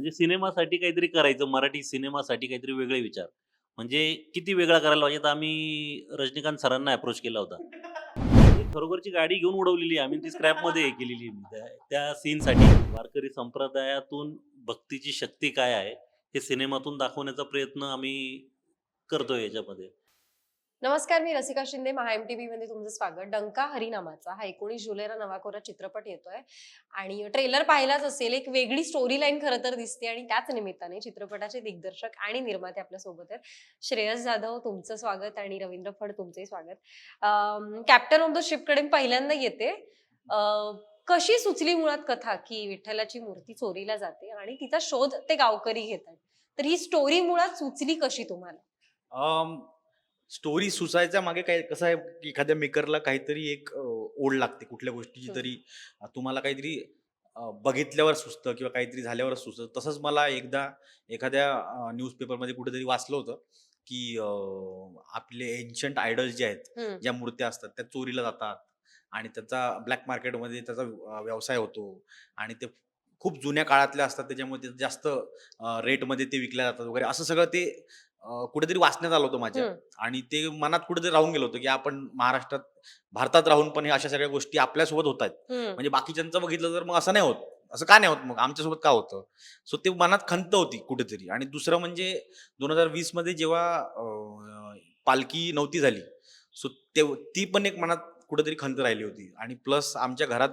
म्हणजे सिनेमासाठी काहीतरी करायचं मराठी सिनेमासाठी काहीतरी वेगळे विचार. म्हणजे किती वेगळा करायला पाहिजे? तर आम्ही रजनीकांत सरांना अप्रोच केला होता. खरोखरची गाडी घेऊन उडवलेली आम्ही ती स्क्रॅपमध्ये हे केलेली त्या त्या सीनसाठी वारकरी संप्रदायातून भक्तीची शक्ती काय आहे हे सिनेमातून दाखवण्याचा प्रयत्न आम्ही करतोय याच्यामध्ये. नमस्कार मी रसिका शिंदे महा एम टी मध्ये तुमचं स्वागत. डंका हरिनामाचा हा एकोणीस जुलैला नवा कोरा चित्रपट येतोय आणि ट्रेलर पाहिलाच असेल. एक वेगळी स्टोरी लाईन खरं तर दिसते आणि त्याच निमित्ताने चित्रपटाचे दिग्दर्शक आणि निर्माते आपल्यासोबत आहेत. श्रेयस जाधव तुमचं स्वागत आणि रवींद्र फड तुमचंही स्वागत. कॅप्टन ऑफ द शिपकडे मी पहिल्यांदा येते. कशी सुचली मुळात कथा की विठ्ठलाची मूर्ती चोरीला जाते आणि तिचा शोध ते गावकरी घेतात? तर ही स्टोरी मुळात सुचली कशी तुम्हाला? स्टोरी सुचायच्या मागे काय कसं आहे की एखाद्या मेकरला काहीतरी एक ओढ लागते कुठल्या गोष्टीची हम्म. तरी तुम्हाला काहीतरी बघितल्यावर सुचतं किंवा काहीतरी झाल्यावर सुचतं तसंच मला एकदा एखाद्या न्यूजपेपरमध्ये कुठेतरी वाचलं होतं की आपले एन्शंट आयडल्स जे आहेत. ज्या मूर्त्या असतात त्या चोरीला जातात आणि त्याचा ब्लॅक मार्केटमध्ये त्याचा व्यवसाय होतो आणि ते खूप जुन्या काळातल्या असतात त्याच्यामुळे जास्त रेटमध्ये ते विकल्या जातात वगैरे असं सगळं ते कुठेतरी वाचण्यात आलं होतं माझ्या. आणि ते मनात कुठेतरी राहून गेलं होतं की आपण महाराष्ट्रात भारतात राहून पण हे अशा सगळ्या गोष्टी आपल्यासोबत होत आहेत. म्हणजे बाकीच्यांचं बघितलं तर मग असं नाही होत. असं का नाही होत? मग आमच्यासोबत का होतं? सो ते मनात खंत होती कुठेतरी. आणि दुसरं म्हणजे दोन हजार वीसमध्ये जेव्हा पालखी नव्हती झाली सो ते ती पण एक मनात कुठेतरी खंत राहिली होती. आणि प्लस आमच्या घरात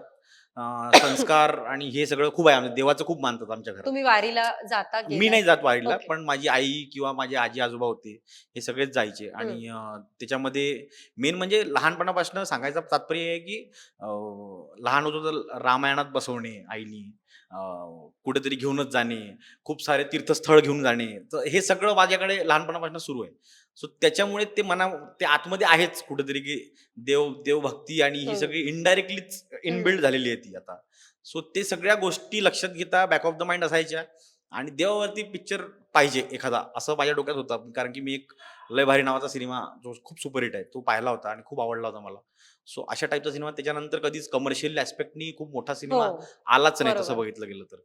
अं, संस्कार आणि हे सगळं खूप आहे. आमच्या देवाचं खूप मानतात आमच्या घरात. तुम्ही वारीला जाता मी गेलात? नाही जात वारीला. पण माझी आई किंवा माझे आजी आजोबा होते हे सगळेच जायचे. आणि अं, त्याच्यामध्ये मेन म्हणजे लहानपणापासून सांगायचं तात्पर्य आहे की अं, लहान होतो तर रामायणात बसवणे आईनी अं, कुठेतरी घेऊनच जाणे खूप सारे तीर्थस्थळ घेऊन जाणे. तर हे सगळं माझ्याकडे लहानपणापासून सुरू आहे. सो त्याच्यामुळे ते मना ते आतमध्ये आहेच कुठेतरी की देव देवभक्ती आणि ही हम्म. सगळी इनडायरेक्टलीच इनबिल्ड झालेली आहे ती आता सो ते सगळ्या गोष्टी लक्षात घेता बॅक ऑफ द माइंड असायच्या आणि देवावरती पिक्चर पाहिजे एखादा असं माझ्या डोक्यात होता कारण की मी एक लय भारी नावाचा सिनेमा जो खूप सुपरहिट आहे तो पाहिला होता आणि खूप आवडला होता मला सो अशा टाईपचा सिनेमा त्याच्यानंतर कधीच कमर्शियल ऍस्पेक्टनी खूप मोठा सिनेमा हो. आलाच नाही तसं. बघितलं गेलं तर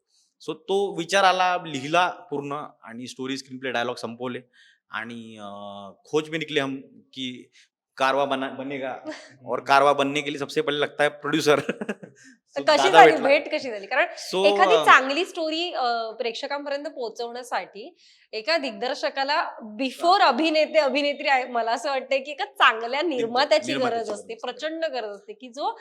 सो तो विचार आला लिहिला पूर्ण आणि स्टोरी स्क्रीन प्ले डायलॉग संपवले आणि खोज में निकले हम की कारवा बना बनेगा और कारवा बनने के लिए सबसे पहले लगता है प्रोड्यूसर कशी झाली? भेट कशी झाली? कारण सो एखादी चांगली स्टोरी प्रेक्षकांपर्यंत पोहोचवण्यासाठी एका दिग्दर्शकाला बिफोर अभिनेते अभिनेत्री आहे मला असं वाटतंय की एका चांगल्या निर्मात्याची गरज असते. प्रचंड गरज असते की जो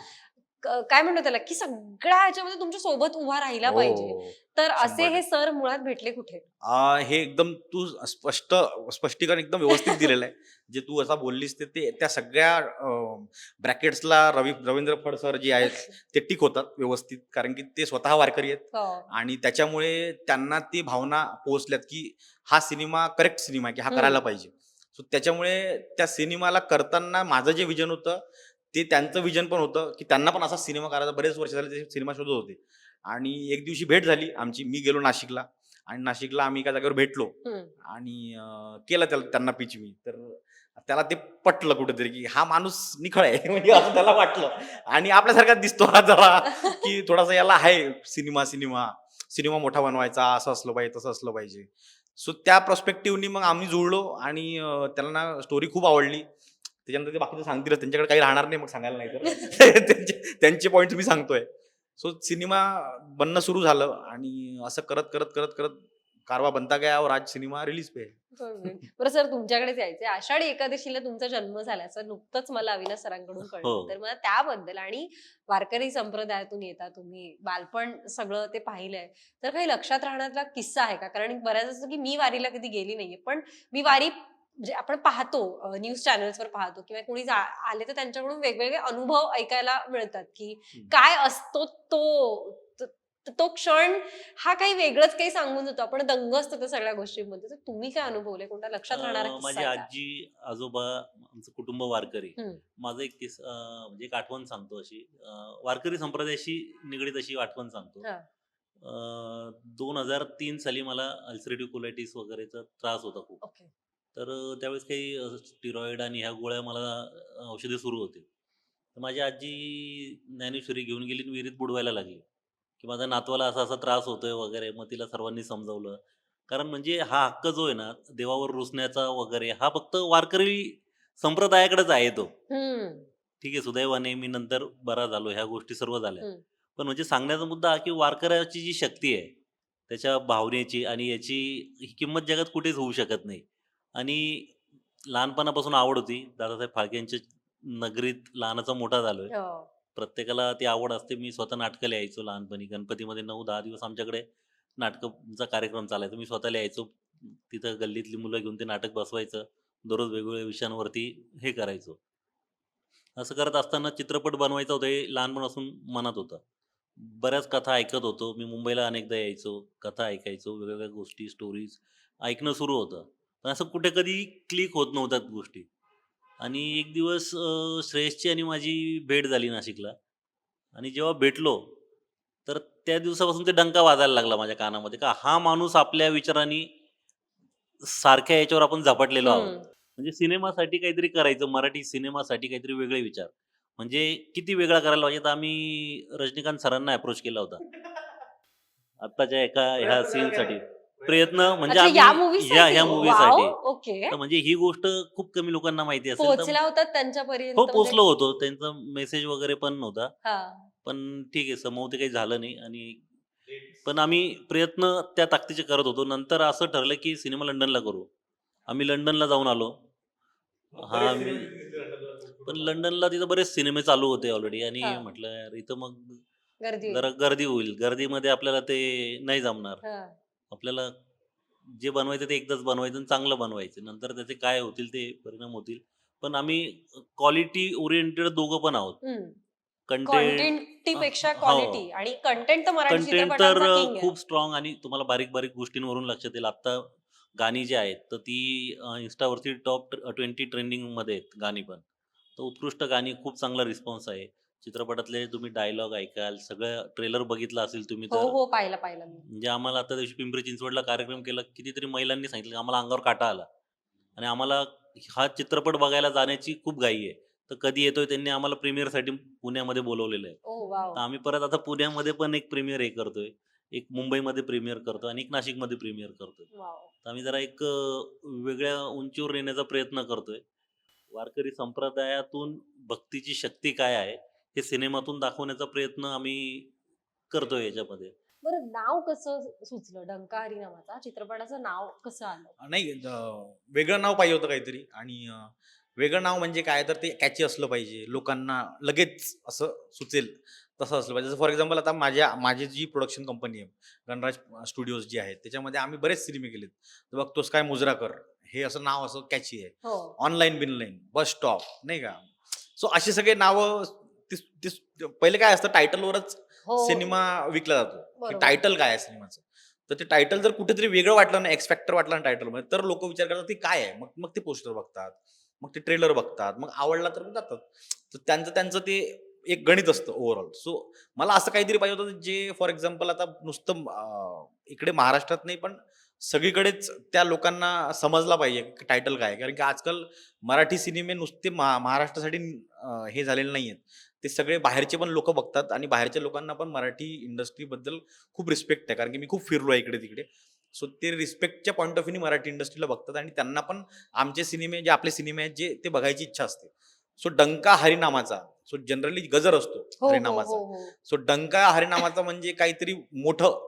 काय म्हणतो त्याला की सगळ्या ह्याच्यामध्ये तुमच्यासोबत उभा राहिला हो. पाहिजे. तर असे हे सर मुळात भेटले कुठे? हे एकदम तू स्पष्ट स्पष्टीकरण एकदम व्यवस्थित दिलेलं आहे. जे तू असं बोललीस ते ते त्या सगळ्या ब्रॅकेट्सला रवी रवींद्र फड सर जे आहेत ते टिक होतात व्यवस्थित. कारण की ते स्वतः वारकरी आहेत. हो. आणि त्याच्यामुळे त्यांना ती भावना पोहोचल्यात की हा सिनेमा करेक्ट सिनेमा आहे की हा. करायला पाहिजे. सो त्याच्यामुळे त्या सिनेमाला करताना माझं जे विजन होतं ते त्यांचं विजन पण होतं की त्यांना पण असा सिनेमा करायचा बरेच वर्ष झाले ते सिनेमा शोधत होते. आणि एक दिवशी भेट झाली आमची मी गेलो नाशिकला. आणि नाशिकला आम्ही एका जागेवर भेटलो. आणि केलं त्याला त्यांना पिच मी. तर त्याला ते पटलं कुठेतरी की हा माणूस निखळ आहे. म्हणजे असं त्याला वाटलं. आणि आपल्यासारखाच दिसतो हा जरा की थोडासा याला आहे सिनेमा सिनेमा सिनेमा मोठा बनवायचा असं असलं पाहिजे तसं असलं पाहिजे. सो त्या पर्स्पेक्टिव्हनी मग आम्ही जुळलो आणि त्यांना स्टोरी खूप आवडली. त्याच्यानंतर ते बाकीचं सांगतीलच त्यांच्याकडे काही राहणार नाही मग सांगायला नाही तर. त्यांचे त्यांचे पॉईंट मी सांगतोय. सो सिनेमा बनणं सुरू झालं आणि असं करत करत करत करत कारवा बनता गया और आज सिनेमा रिलीज पे. बरं सर तुमच्याकडेच यायचंय. आषाढी एकादशीला तुमचा जन्म झाल्याचं नुकतंच मला अविनाश सरांकडून कळलं. हो. तर मला त्याबद्दल आणि वारकरी संप्रदायातून येता तुम्ही बालपण सगळं ते पाहिलंय. तर काही लक्षात राहण्यातला किस्सा आहे का? कारण बऱ्याच असं की मी वारीला कधी गेली नाहीये. पण मी वारी म्हणजे आपण पाहतो न्यूज चॅनल्सवर पाहतो किंवा कोणी आले तर त्यांच्याकडून वेगवेगळे अनुभव ऐकायला मिळतात की. काय असतो तो तो- क्षण हा काही वेगळंच काही सांगून जातो आपण दंग असतो त्या सगळ्या गोष्टींमध्ये तर तुम्ही काय अनुभवले कोणता लक्षात राहणारा माझी? आजी आजोबा आमचं कुटुंब वारकरी. माझं एक किस म्हणजे एक आठवण सांगतो अशी वारकरी संप्रदायाशी निगडीत अशी आठवण सांगतो. दोन हजार तीन साली मला अल्सरेटिव्ह कोलायटिस वगैरेचा त्रास होता खूप तर त्यावेळेस काही स्टिरॉइड आणि ह्या गोळ्या मला औषधे सुरू होते. तर माझी आजी ज्ञानेश्वरी घेऊन गेली आणि विहिरीत बुडवायला लागली. की माझ्या नातवाला असा असा त्रास होतोय वगैरे मग तिला सर्वांनी समजावलं. कारण म्हणजे हा हक्क जो आहे ना देवावर रुसण्याचा वगैरे हा फक्त वारकरी संप्रदायाकडेच आहे तो. ठीक आहे सुदैवाने मी नंतर बरा झालो ह्या गोष्टी सर्व झाल्या. पण म्हणजे सांगण्याचा मुद्दा हा की वारकऱ्याची जी शक्ती आहे त्याच्या भावनेची आणि याची ही किंमत जगात कुठेच होऊ शकत नाही. आणि लहानपणापासून आवड होती. दादासाहेब फाळके यांच्या नगरीत लहानाचा मोठा झालोय. हो. प्रत्येकाला ती आवड असते. मी स्वतः नाटकं लिहायचो लहानपणी. गणपतीमध्ये नऊ दहा दिवस आमच्याकडे नाटकचा कार्यक्रम चालायचा. मी स्वतः लिहायचो. तिथं गल्लीतली मुलं घेऊन ते नाटक बसवायचं. दररोज वेगवेगळ्या विषयांवरती हे करायचो. असं करत असताना चित्रपट बनवायचा होता हे लहानपणापासून मनात होतं. बऱ्याच कथा ऐकत होतो. मी मुंबईला अनेकदा यायचो. कथा ऐकायचो. वेगवेगळ्या गोष्टी स्टोरीज ऐकणं सुरू होतं. पण असं कुठे कधी क्लिक होत नव्हत्या गोष्टी. आणि एक दिवस श्रेयसची आणि माझी भेट झाली नाशिकला. आणि जेव्हा भेटलो तर त्या दिवसापासून ते डंका वाजायला लागला माझ्या कानामध्ये. का हा माणूस आपल्या विचारांनी सारख्या याच्यावर आपण झपाटलेलो आहोत. म्हणजे सिनेमासाठी काहीतरी करायचं मराठी सिनेमासाठी काहीतरी वेगळे विचार. म्हणजे किती वेगळा करायला पाहिजे तर आम्ही रजनीकांत सरांना अप्रोच केला होता. आत्ताच्या एका ह्या सीनसाठी प्रयत्न म्हणजे अच्छा, या आम्ही ह्या मूवीसाठी ओके तर म्हणजे ही गोष्ट खूप कमी लोकांना माहिती असेल. तर- पोहोचला होता त्यांच्यापर्यंत हो म्हणजे- पोचलो होतो. त्यांचा मेसेज वगैरे पण नव्हता. हा. पण ठीक आहे समोर ते काही झालं नाही आणि पण आम्ही प्रयत्न त्या ताकदीचे करत होतो. नंतर असं ठरलं की सिनेमा लंडनला करू. आम्ही लंडनला जाऊन आलो. हा मी पण लंडनला तिथं बरेच सिनेमे चालू होते ऑलरेडी आणि हा. म्हटलं यार इथं मग गर्दी होती. जरा गर्दी होईल. गर्दीमध्ये आपल्याला ते नाही जमणार. हा. आपल्याला जे बनवायचं ते एकदाच बनवायचं आणि चांगलं बनवायचं नंतर त्याचे काय होतील ते परिणाम होतील पण आम्ही क्वालिटी ओरिएंटेड दोघं पण आहोत. कंटेंटपेक्षा हो. क्वालिटी आणि कंटेंट तर कंटेंट तर. खूप स्ट्रॉंग आणि तुम्हाला बारीक बारीक गोष्टींवरून लक्षात येईल आता गाणी जी आहेत तर ती इन्स्टावरती टॉप ट्वेंटी ट्रेंडिंगमध्ये आहेत गाणी पण तर उत्कृष्ट गाणी खूप चांगला रिस्पॉन्स आहे चित्रपटातले तुम्ही डायलॉग ऐकाल सगळं ट्रेलर बघितलं असेल तुम्ही हो तर? हो पाहिलं पाहिलं मी. म्हणजे आम्हाला आता दिवशी पिंपरी चिंचवडला कार्यक्रम केला कितीतरी महिलांनी सांगितलं की आम्हाला अंगावर काटा आला. आणि आम्हाला हा चित्रपट बघायला जाण्याची खूप घाई आहे. तर कधी येतोय त्यांनी आम्हाला प्रीमियरसाठी पुण्यामध्ये बोलवलेलं आहे. Oh wow. तर आम्ही परत आता पुण्यामध्ये पण एक प्रीमियर हे करतोय. एक मुंबईमध्ये प्रीमियर करतो आणि एक नाशिकमध्ये प्रीमियर करतोय. वाव. तर आम्ही जरा एक अं, वेगळ्या उंचीवर येण्याचा प्रयत्न करतोय. वारकरी संप्रदायातून भक्तीची शक्ती काय आहे? हे सिनेमातून दाखवण्याचा प्रयत्न आम्ही करतोय याच्यामध्ये. बरं नाव कसं सुचलं? डंका हरी नावाचा चित्रपटाचं नाव कसं आलं? नाही वेगळं नाव पाहिजे होतं काहीतरी. आणि अं, वेगळं नाव म्हणजे काय? तर ते कॅची असलं पाहिजे. लोकांना लगेच असं सुचेल तसं असलं पाहिजे. जसं फॉर एक्झाम्पल आता माझ्या माझी जी प्रोडक्शन कंपनी आहे गणराज स्टुडिओज जी आहेत त्याच्यामध्ये आम्ही बरेच सिनेमे केलेत. तर बघतोस काय मुजरा कर हे असं नाव असं कॅची आहे. हो. ऑनलाईन बिनलाईन बस स्टॉप नाही का? सो अशी सगळे नावं ते- ते- पहिले काय असतं टायटलवरच हो. सिनेमा विकला जातो. बरोबर. टायटल काय आहे सिनेमाचं? तर ते टायटल जर कुठेतरी वेगळं वाटलं ना एक्सपेक्टर वाटलं ना टायटलमध्ये तर लोक विचार करतात की काय आहे? मग मग ते पोस्टर बघतात मग ते ट्रेलर बघतात मग आवडला तर मग जातात. तर त्यांचं त्यांचं ते एक गणित असतं ओव्हरऑल सो मला असं काहीतरी पाहिजे होतं जे फॉर एक्झाम्पल आता नुसतं अं, इकडे महाराष्ट्रात नाही पण सगळीकडेच त्या लोकांना समजला पाहिजे टायटल काय आहे. कारण की आजकाल मराठी सिनेमे नुसते महा महाराष्ट्रासाठी अं, हे झालेले नाही आहेत ते सगळे बाहेरचे पण लोक बघतात आणि बाहेरच्या लोकांना पण मराठी इंडस्ट्रीबद्दल खूप रिस्पेक्ट आहे. कारण की मी खूप फिरलो आहे इकडे तिकडे. सो ते रिस्पेक्टच्या पॉईंट ऑफ व्ह्यूनी मराठी इंडस्ट्रीला बघतात आणि त्यांना पण आमचे सिनेमे जे आपले सिनेमे आहेत जे ते बघायची इच्छा असते. सो डंका हरिनामाचा सो जनरली गजर असतो हो हो हरिनामाचा. हो हो. सो डंका हरिनामाचा म्हणजे काहीतरी मोठं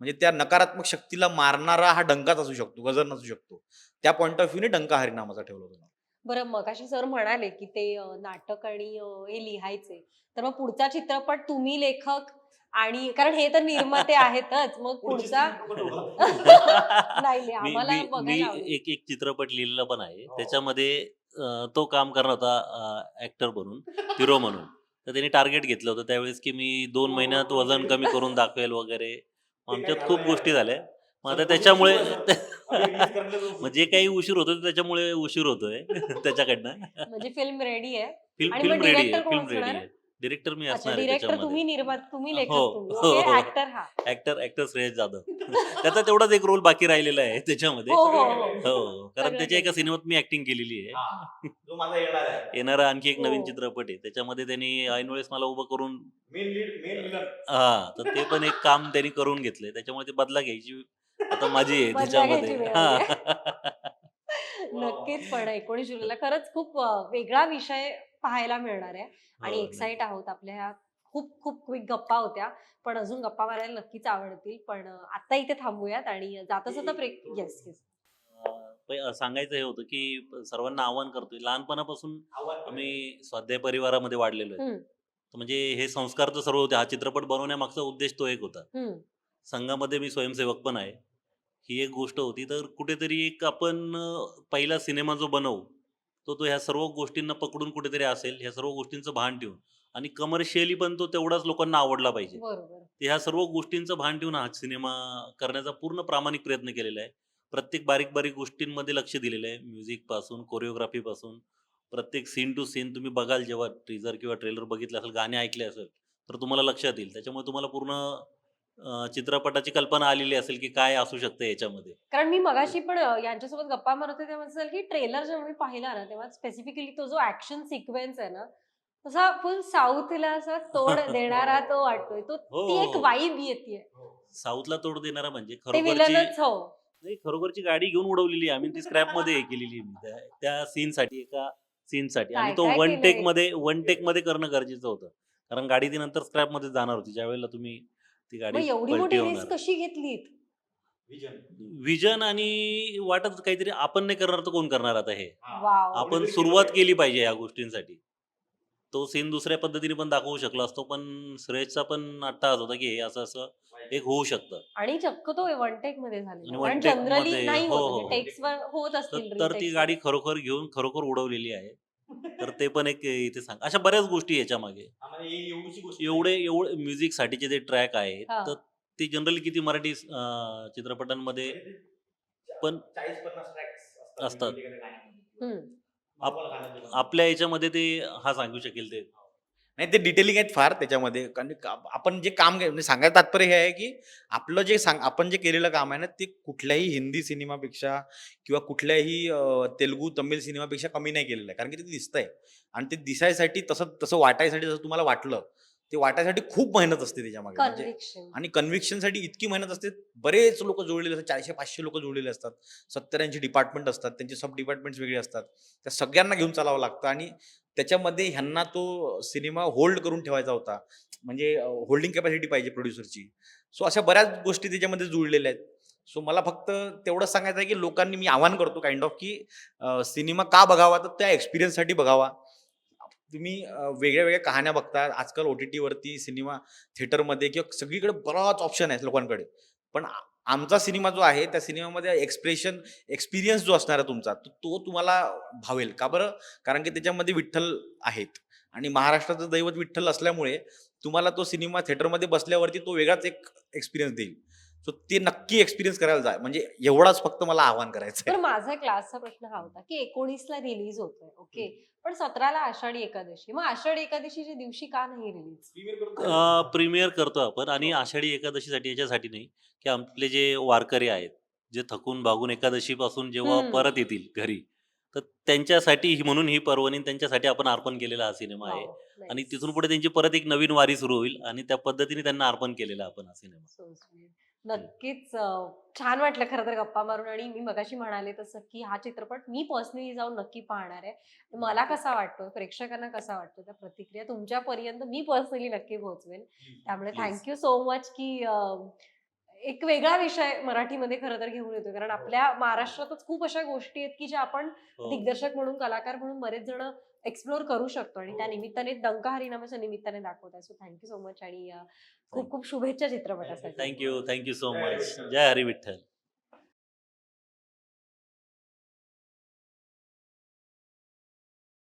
म्हणजे त्या नकारात्मक शक्तीला मारणारा हा डंकाच असू शकतो गजर नसू शकतो. त्या पॉईंट ऑफ व्ह्यूने डंका हरिनामाचा ठेवला होता. बरं मगाशी सर म्हणाले की ते नाटक आणि हे लिहायचे. तर मग पुढचा चित्रपट तुम्ही लेखक आणि कारण हे तर निर्माते आहेतच मग पुढचा नाही आम्हाला मी- मी बघायला आवडेल. एक एक चित्रपट लिहिलेला पण आहे. हो. त्याच्यामध्ये अं, तो काम करणार होता ऍक्टर म्हणून हिरो म्हणून. तर त्यांनी टार्गेट घेतलं होतं त्यावेळेस की मी दोन महिन्यात वजन कमी करून दाखवेल वगैरे. आमच्यात खूप गोष्टी झाल्या. मग आता त्याच्यामुळे म्हणजे काही उशीर होतो त्याच्यामुळे उशीर होतोय. त्याच्याकडनं. म्हणजे फिल्म रेडी आहे. फिल्म आणि फिल्म मग रेडी director आहे कोण फिल्म रेडी असणार? आहे. डिरेक्टर मी अच्छा असणार आहे डिरेक्टर तुम्ही त्याच्यामध्ये निर्माता तुम्ही हो, लेखक तुम्ही. हो, ओके हो. ऍक्टर हा. Actor actor Shreyas Jadhav. त्याचा तेवढाच एक रोल बाकी राहिलेला आहे त्याच्यामध्ये. हो हो हो. हो कारण सगळं त्याच्या एका. सिनेमात मी ऍक्टिंग केलेली आहे. हा, जो माझा येणार आहे. येणारा आणखी एक नवीन हो. चित्रपट आहे. त्याच्यामध्ये त्यांनी ऐन वेळेस मला उभं करून मेन लीड मेन विलन हा तर ते पण एक काम त्यांनी करून घेतलंय. त्याच्यामुळे ते बदला घ्यायची आता माझी आहे घ्यायची वेळ हा नक्कीच पण एकोणीस जुलैला खरंच खूप अं, वेगळा विषय पाहायला मिळणार आहे आणि हो, एक्साइट आहोत आपल्या ह्या खूप खूप क्विक गप्पा होत्या. पण अजून गप्पा मारायला नक्कीच आवडतील. पण अं, आता इथे थांबूयात आणि जाता जाता ब्रेक येस येस अं, प- सांगायचं हे होतं की सर्वांना आव्हान करतोय. लहानपणापासून आम्ही स्वाध्याय परिवारामध्ये वाढलेलो आहे. हम्म. तर म्हणजे हे संस्कार तर सर्व होते. हा चित्रपट बनवण्यामागचा उद्देश तो एक होता. संघामध्ये मी स्वयंसेवक पण आहे. ही एक गोष्ट होती. तर कुठेतरी एक आपण अं, पहिला सिनेमा जो बनवू तो तो ह्या सर्व गोष्टींना पकडून कुठेतरी असेल ह्या सर्व गोष्टींचं भान ठेवून. आणि कमर्शियली पण तो तेवढाच लोकांना आवडला पाहिजे. बरोबर. तर ह्या सर्व गोष्टींचं भान ठेवून हा सिनेमा करण्याचा पूर्ण प्रामाणिक प्रयत्न केलेला आहे. प्रत्येक बारीक बारीक गोष्टींमध्ये लक्ष दिलेलं आहे. म्युझिकपासून कोरिओग्राफी पासून. प्रत्येक सीन टू सीन तुम्ही बघाल जेव्हा टीजर किंवा ट्रेलर बघितलं असेल गाणे ऐकले असेल तर तुम्हाला लक्षात येईल. त्याच्यामुळे तुम्हाला पूर्ण चित्रपटाची कल्पना आलेली असेल की काय असू शकतं याच्यामध्ये? कारण मी मगाशी पण यांच्यासोबत गप्पा मारत होते तेव्हा असं झालं की ट्रेलर जेव्हा मी पाहिला ना तेव्हा स्पेसिफिकली तो जो ऍक्शन सिक्वेन्स आहे ना तसा फुल साऊथला असा तोड देणारा तो वाटतोय. तो हो, ती एक. वाईब येते साऊथला तोड देणारा म्हणजे खरोखरची हो. नाही खरोखरची गाडी घेऊन उडवलेली आहे. आम्ही ती स्क्रॅपमध्ये केलेली त्या- सीन साठी एका सीन साठी आणि तो वन? टेकमध्ये वन टेकमध्ये करणं गरजेचं होतं. कारण गाडी ती नंतर स्क्रॅपमध्ये जाणार होती. ज्या वेळेला तुम्ही ती मग गाडी एवढी पलटी मोठी होणार. रिस्क कशी घेतलीत? विजन. आणि वाटत काहीतरी आपण नाही करणार तर कोण करणार आता हे? वाव. आपण कोणीतरी सुरुवात केलं केली पाहिजे या गोष्टींसाठी. तो सीन दुसऱ्या पद्धतीने पण दाखवू शकला असतो पण श्रेयसचा पण अट्टाहास होता की हे असं असं एक होऊ शकतं. आणि चक्क तो वन टेकमध्ये झालेला one कारण take जनरली मध्ये, नाही हो, होत हो. टेक्स वर होत तर असतील तर ती retakes. गाडी. खरोखर घेऊन खरोखर उडवलेली आहे. तर ते पण एक इथे सांग. अशा बऱ्याच गोष्टी याच्या मागे. एवढे एवढे म्युझिक साठीचे जे ट्रॅक आहेत हा. तर ते जनरली किती मराठी अं, चित्रपटांमध्ये पण असतात. आपल्या याच्यामध्ये ते हा सांगू शकेल ते. नाही ते डिटेलिंग आहेत फार त्याच्यामध्ये. कारण का- आपण जे काम म्हणजे सांगायचं तात्पर्य हे आहे की आपलं जे सांग आपण जे केलेलं काम आहे ना ते कुठल्याही हिंदी सिनेमापेक्षा किंवा कुठल्याही अं, तेलुगू तमिळ सिनेमापेक्षा कमी नाही केलेलं आहे. कारण की ते दिसतंय. आणि ते दिसायसाठी तसं तसं वाटायसाठी जसं तुम्हाला वाटलं ते वाटायसाठी खूप मेहनत असते त्याच्यामागे म्हणजे Conviction. आणि कन्व्हिक्शनसाठी इतकी मेहनत असते बरेच लोक जोडलेले असतात चारशे पाचशे लोक जोडलेले असतात. सत्तर ऐंशी डिपार्टमेंट असतात त्यांचे सब डिपार्टमेंट्स वेगळे असतात. त्या सगळ्यांना घेऊन चालावं लागतं आणि त्याच्यामध्ये ह्यांना तो सिनेमा होल्ड करून ठेवायचा होता. म्हणजे होल्डिंग कॅपॅसिटी पाहिजे प्रोड्युसरची सो अशा बऱ्याच गोष्टी त्याच्यामध्ये जुळलेल्या आहेत. सो मला फक्त तेवढंच सांगायचं आहे की लोकांनी मी आवाहन करतो काइंड ऑफ की सिनेमा का बघावा? तर त्या एक्सपिरियन्ससाठी बघावा. तुम्ही वेगळ्या वेगळ्या कहाण्या बघता आजकाल ओ टी टीवरती सिनेमा थिएटरमध्ये किंवा सगळीकडे बराच ऑप्शन आहे लोकांकडे. पण आमचा सिनेमा जो आहे त्या सिनेमामध्ये एक्सप्रेशन एक्सपिरियन्स जो असणार आहे तुमचा तो तो तुम्हाला भावेल. का बरं? कारण की त्याच्यामध्ये विठ्ठल आहेत. आणि महाराष्ट्राचं दैवत विठ्ठल असल्यामुळे तुम्हाला तो सिनेमा थिएटरमध्ये बसल्यावरती तो वेगळाच एक एक्सपिरियन्स देईल. सो ते नक्की एक्सपिरियन्स करायला जा. म्हणजे एवढाच फक्त मला आव्हान करायचं माझा क्लासचा प्रश्न हा होता की एकोणीसला रिलीज होतोय. ओके पण सतराला आषाढी एकादशी. मग आषाढी एकादशीच्या दिवशी का नाही रिलीज प्रीमियर करतो आपण आणि आषाढी एकादशीसाठी याच्यासाठी नाही की आपले जे वारकरी आहेत जे थकून भागून एकादशी पासून जेव्हा. परत येतील घरी तर त्यांच्यासाठी ही- म्हणून ही पर्वणी त्यांच्यासाठी आपण अर्पण केलेला हा सिनेमा आहे. आणि तिथून पुढे त्यांची परत एक नवीन वारी सुरू होईल आणि त्या पद्धतीने त्यांना अर्पण केलेला आपण हा सिनेमा नक्कीच छान वाटलं खरं तर गप्पा मारून आणि मी मगाशी म्हणाले तसं की हा चित्रपट मी पर्सनली जाऊन नक्की पाहणार आहे. मला कसा वाटतो प्रेक्षकांना कसा वाटतो त्या प्रतिक्रिया तुमच्यापर्यंत मी पर्सनली नक्की पोहोचवेन. त्यामुळे. थँक्यू सो मच की एक वेगळा विषय मराठीमध्ये खरं तर घेऊन येतो कारण आपल्या महाराष्ट्रातच खूप अशा गोष्टी आहेत की ज्या आपण हो. दिग्दर्शक म्हणून कलाकार म्हणून बरेच जण एक्सप्लोर करू शकतो आणि त्या निमित्ताने डंका हरिनामाच्या निमित्ताने दाखवतात सो थँक्यू सो मच आणि खूप खूप शुभेच्छा चित्रपटासाठी. Thank you thank you so much Jai Hari Vitthal